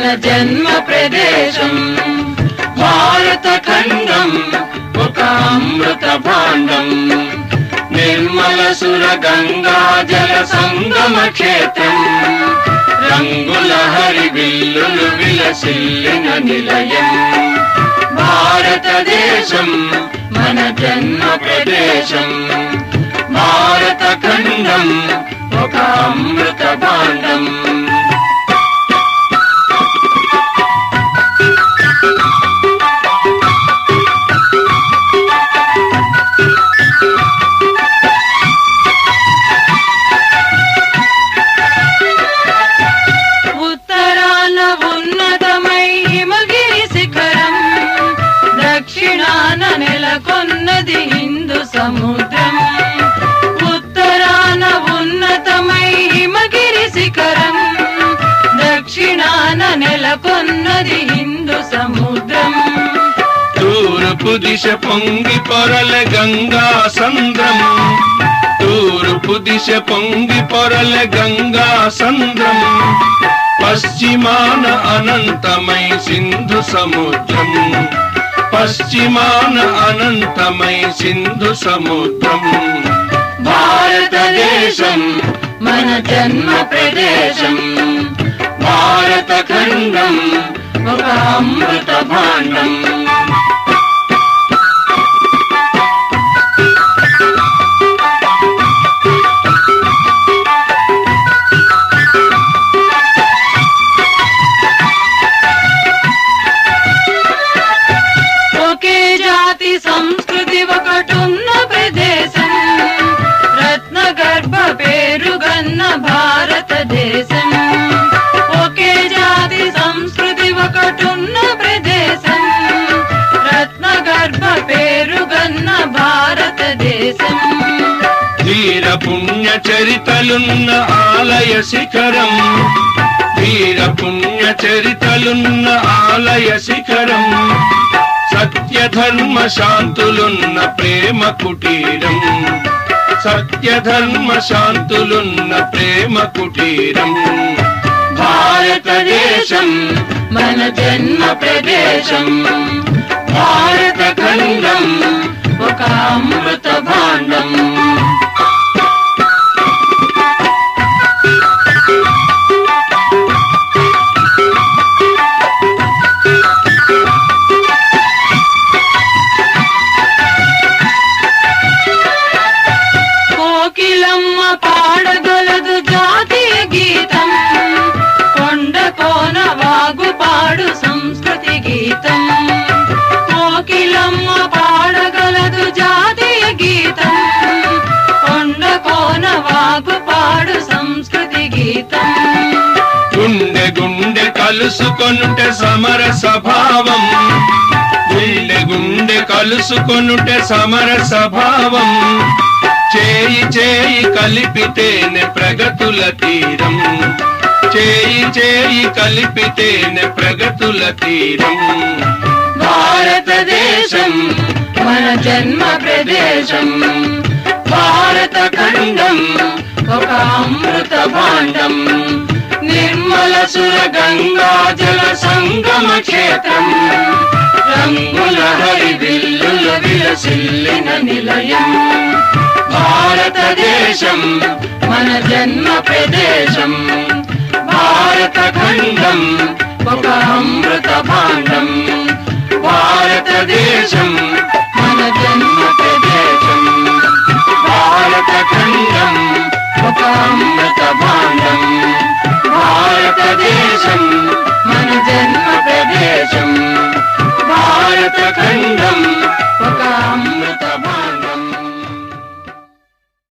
జన్మ ప్రదేశం భారత ఖండం ఒక అమృత భాండం. నిర్మల సుర గంగా జల సంగమ క్షేత్రం రంగుల హరి బిల్లులు విలసిల్లిన నిలయం. భారతదేశం మన జన్మ ప్రదేశం భారత ఖండం ఒక అమృత భాండం. నెలకొన్నది హిందూ సముద్రం. తూర్పు దిశ పొంగి పొరల గంగా సంద్రం. తూర్పు దిశ పొంగి పొరల గంగా సంద్రం. పశ్చిమాన అనంతమై సింధు సముద్రం. పశ్చిమాన అనంతమై సింధు సముద్రం. భారతదేశం మన జన్మ ప్రదేశం. భారత ఖండం ఒక అమృత వీర ధీర పుణ్య చరితలున్న ఆలయ శిఖరం. వీర పుణ్య చరితలున్న ఆలయ శిఖరం. సత్య ధర్మ శాంతులున్న ప్రేమ కుటీరం. సత్య ధర్మ శాంతులున్న ప్రేమ కుటీరం. భారతదేశం మన జన్మ ప్రదేశం. భారత ఖండ సంస్కృతి గుండె గుండె కలుసుకొనుట సమర స్వభావం. గుండె గుండె కలుసుకొనుట సమర స్వభావం. చేయి చేయి కలిపితేనే ప్రగతుల తీరం. చేయి చేయి కలిపితేనే ప్రగతుల తీరం. భారతదేశం మన జన్మ ప్రదేశం. భారత ఖండం అమృత భాండం నిర్మల సుర గంగా జల సంగమ క్షేత్రం రంగుల హరి బిల్లుల విలసిల్లిన నిలయం భారతదేశం మన జన్మ ప్రదేశం భారత ఖండం ఒక అమృత భాండం భారతదేశం